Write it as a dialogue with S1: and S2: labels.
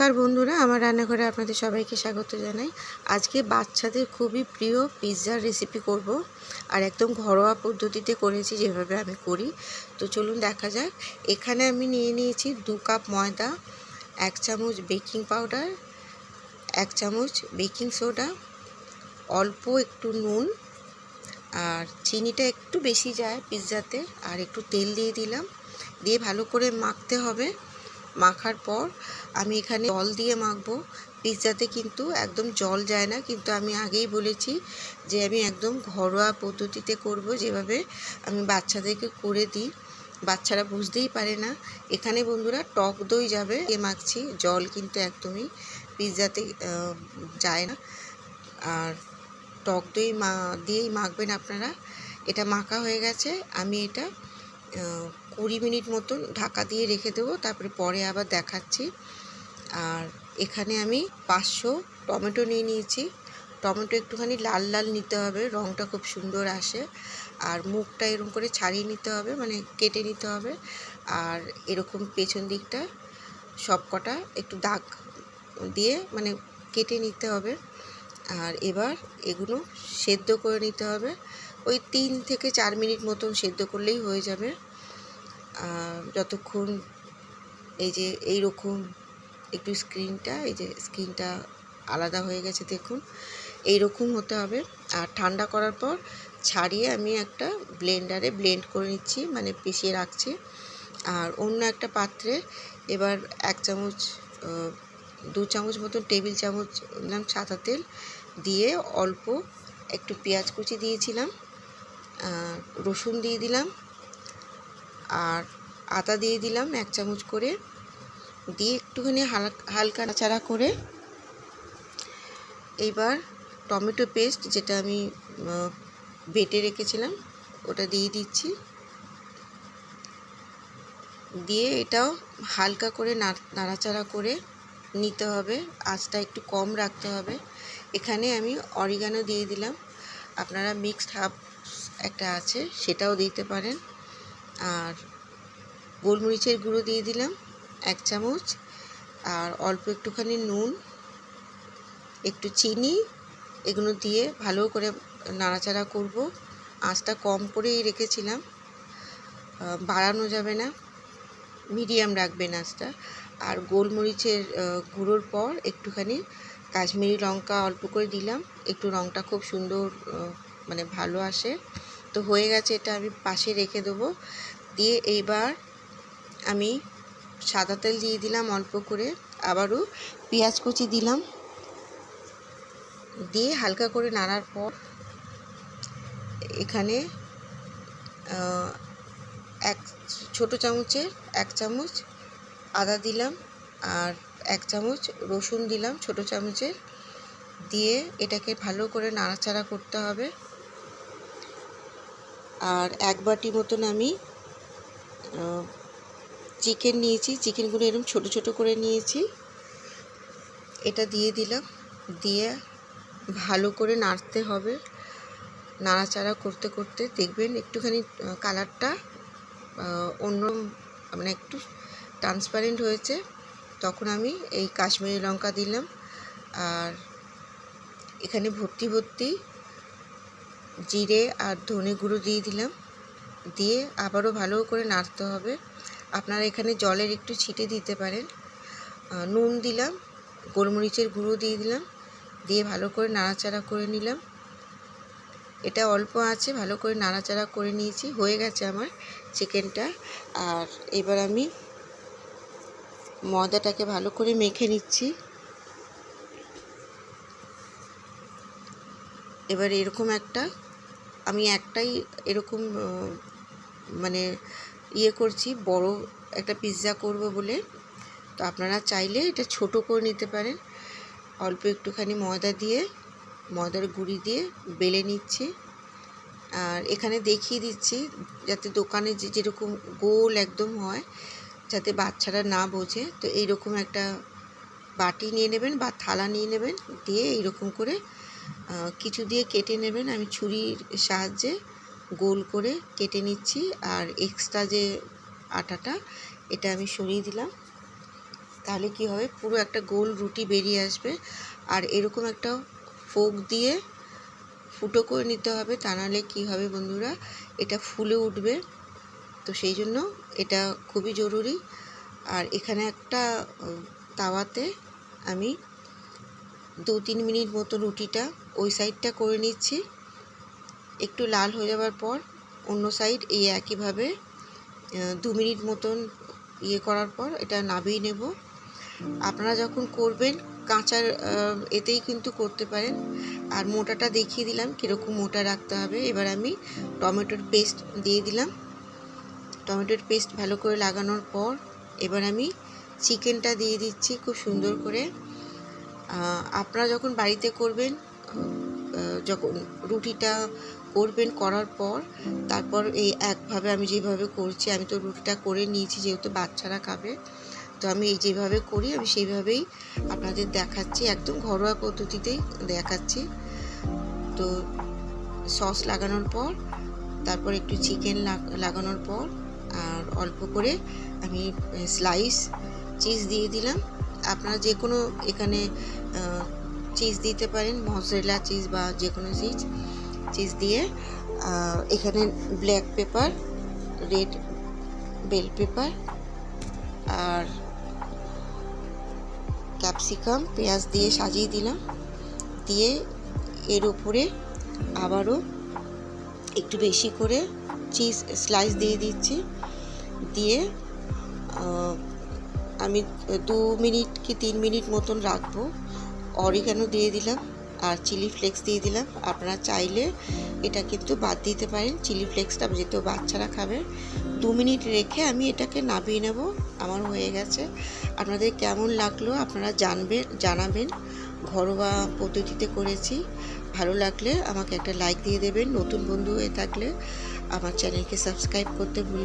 S1: নমস্কার বন্ধুরা, আমার রান্নাঘরে আপনাদের সবাইকে স্বাগত জানাই। আজকে বাচ্চাদের খুবই প্রিয় পিৎজার রেসিপি করব। আর একদম ঘরোয়া পদ্ধতিতে করেছি, যেভাবে আমি করি। তো চলুন দেখা যাক। এখানে আমি নিয়ে নিয়েছি দু কাপ ময়দা, এক চামচ বেকিং পাউডার, এক চামচ বেকিং সোডা, অল্প একটু নুন, আর চিনিটা একটু বেশি যায় পিৎজাতে, আর একটু তেল দিয়ে দিলাম। দিয়ে ভালো করে মাখতে হবে। মাখার পর আমি এখানে জল দিয়ে মাখবো। পিৎজাতে কিন্তু একদম জল যায় না, কিন্তু আমি আগেই বলেছি যে আমি একদম ঘরোয়া পদ্ধতিতে করব, যেভাবে আমি বাচ্চাদেরকে করে দিই। বাচ্চারা বুঝতেই পারে না। এখানে বন্ধুরা টক দই যাবে, এ মাখছি, জল কিন্তু একদমই পিৎজাতে যায় না। আর টক দই মা, দিয়েই মাখবেন আপনারা। এটা মাখা হয়ে গেছে, আমি এটা কুড়ি মিনিট মতন ঢাকা দিয়ে রেখে দেবো, তারপরে পরে আবার দেখাচ্ছি। আর এখানে আমি পাঁচশো টমেটো নিয়ে নিয়েছি। টমেটো একটুখানি লাল লাল নিতে হবে রঙটা খুব সুন্দর আসে। আর মুখটা এরকম করে ছাড়িয়ে নিতে হবে মানে কেটে নিতে হবে। আর এরকম পেছন দিকটা সব কটা একটু দাগ দিয়ে মানে কেটে নিতে হবে। আর এবার এগুলো সেদ্ধ করে নিতে হবে। ওই তিন থেকে চার মিনিট মতন সেদ্ধ করলেই হয়ে যাবে। যতক্ষণ এই যে এই রকম একটু স্ক্রিনটা, এই যে স্ক্রিনটা আলাদা হয়ে গেছে দেখুন। এই রকম হতে হবে। আর ঠান্ডা করার পর ছাড়িয়ে আমি একটা ব্লেন্ডারে ব্লেন্ড করে নিচ্ছি মানে পিষিয়ে রাখছি। আর অন্য একটা পাত্রে এবার এক চামচ দু চামচ মতন টেবিল চামচ দিলাম সাদা তেল দিয়ে অল্প একটু পেঁয়াজ কুচি দিয়েছিলাম রসুন দিয়ে দিলাম, আর আদা দিয়ে দিলাম এক চামচ করে। দিয়ে একটুখানি হালকা হালকা নাচাড়া করে এইবার টমেটো পেস্ট যেটা আমি বেটে রেখেছিলাম, ওটা দিয়ে দিচ্ছি। দিয়ে এটাও হালকা করে নাড়াচাড়া করে নিতে হবে, আঁচটা একটু কম রাখতে হবে। এখানে আমি অরিগানো দিয়ে দিলাম। আপনারা মিক্সড হাফ একটা আছে, সেটাও দিতে পারেন। আর গোলমরিচের গুঁড়ো দিয়ে দিলাম। এক চামচ, আর অল্প একটুখানি নুন, একটু চিনি, এগুলো দিয়ে ভালো করে নাড়াচাড়া করব। আঁচটা কম করেই রেখেছিলাম। বাড়ানো যাবে না, মিডিয়াম রাখবেন আঁচটা। আর গোলমরিচের গুঁড়োর পর একটুখানি কাশ্মীরি লঙ্কা অল্প করে দিলাম। একটু রঙটা খুব সুন্দর মানে ভালো আসে। তো হয়ে গেছে এটা আমি পাশে রেখে দেবো। দিয়ে এইবার আমি সাদা তেল দিয়ে দিলাম অল্প করে। আবারও পেঁয়াজ কুচি দিলাম। দিয়ে হালকা করে নাড়ার পর এখানে এক ছোটো চামচের এক চামচ আদা দিলাম আর এক চামচ রসুন দিলাম ছোটো চামচের। দিয়ে এটাকে ভালো করে নাড়াচাড়া করতে হবে। আর এক বাটি মতন আমি চিকেন নিয়েছি। চিকেনগুলো এরকম ছোট ছোট করে নিয়েছি। এটা দিয়ে দিলাম। দিয়ে ভালো করে নাড়তে হবে। নাড়াচাড়া করতে করতে দেখবেন একটুখানি কালারটা অন্য মানে একটু ট্রান্সপারেন্ট হয়েছে। তখন আমি এই কাশ্মীরি লঙ্কা দিলাম। আর এখানে ভর্তি ভর্তি জিরে আর ধনে গুঁড়ো দিয়ে দিলাম। দিয়ে আবারও ভালো করে নাড়তে হবে। আপনারা এখানে জলের একটু ছিটে দিতে পারেন। নুন দিলাম, গোলমরিচের গুঁড়ো দিয়ে দিলাম, দিয়ে ভালো করে নাড়াচাড়া করে নিলাম। এটা অল্প আছে, ভালো করে নাড়াচাড়া করে নিয়েছি, হয়ে গেছে আমার চিকেনটা। আর এবার আমি ময়দাটাকে ভালো করে মেখে নিচ্ছি। এবার এরকম একটা, আমি একটাই এরকম মানে ইয়ে করছি, বড় একটা পিৎজা করব বলে। তো আপনারা চাইলে এটা ছোট করে নিতে পারেন। অল্প একটুখানি ময়দা দিয়ে, ময়দার গুঁড়ি দিয়ে বেলে নিচ্ছি। আর এখানে দেখিয়ে দিচ্ছি, যাতে দোকানে যে যেরকম গোল একদম হয়, যাতে বাচ্চারা না বোঝে। তো এইরকম একটা বাটি নিয়ে নেবেন বা থালা নিয়ে নেবেন, দিয়ে এইরকম করে কিছু দিয়ে কেটে নেবেন। আমি ছুরির সাহায্যে গোল করে কেটে নিচ্ছি আর এক্সট্রা যে আটাটা, এটা আমি সরিয়ে দিলাম। তাহলে কি হবে? পুরো একটা গোল রুটি বেরিয়ে আসবে। আর এরকম একটা ফোক দিয়ে ফুটো করে নিতে হবে, তা নাহলে কী হবে বন্ধুরা? এটা ফুলে উঠবে। তো সেই জন্য এটা খুবই জরুরি। আর এখানে একটা তাওয়াতে আমি দু তিন মিনিট মতো রুটিটা ওই সাইডটা করে নিচ্ছি। একটু লাল হয়ে যাওয়ার পর অন্য সাইড এই একইভাবে দু মিনিট মতন ইয়ে করার পর এটা নাবিয়ে নেব। আপনারা যখন করবেন, কাঁচার এতেই কিন্তু করতে পারেন। আর মোটাটা দেখিয়ে দিলাম কীরকম মোটা রাখতে হবে। এবার আমি টমেটোর পেস্ট দিয়ে দিলাম। টমেটোর পেস্ট ভালো করে লাগানোর পর এবার আমি চিকেনটা দিয়ে দিচ্ছি খুব সুন্দর করে। আপনারা যখন বাড়িতে করবেন যখন রুটিটা করবেন করার পর, তারপর এই একভাবে আমি যেভাবে করছি, আমি তো রুটিটা করে নিয়েছি যেহেতু বাচ্চারা খাবে, তো আমি এই যেভাবে করি, আমি সেইভাবেই আপনাদের দেখাচ্ছি, একদম ঘরোয়া পদ্ধতিতেই দেখাচ্ছি। তো সস লাগানোর পর, তারপর একটু চিকেন লাগানোর পর, আর অল্প করে আমি স্লাইস, চিজ দিয়ে দিলাম। আপনারা যে কোনো এখানে চিজ দিতে পারেন মজরেলা চিজ বা যে কোনো চিজ চিজ দিয়ে এখানে black pepper red bell pepper আর ক্যাপসিকাম পেঁয়াজ দিয়ে সাজিয়ে দিলাম। দিয়ে এর উপরে আবারও একটু বেশি করে চিজ স্লাইস দিয়ে দিচ্ছি। দিয়ে আমি দু মিনিট কি তিন মিনিট মতন রাখব। অরিগানো দিয়ে দিলাম আর চিলি ফ্লেক্স দিয়ে দিলাম। আপনারা চাইলে এটা কিন্তু বাদ দিতে পারেন। চিলি ফ্লেক্সটা যেহেতু বাচ্চারা খাবে দু মিনিট রেখে আমি এটাকে নামিয়ে নেব। আমার হয়ে গেছে। আপনাদের কেমন লাগল আপনারা জানবেন, জানাবেন। ঘরোয়া পদ্ধতিতে করেছি। ভালো লাগলে আমাকে একটা লাইক দিয়ে দেবেন। নতুন বন্ধু হয়ে থাকলে আমার চ্যানেলকে সাবস্ক্রাইব করতে ভুল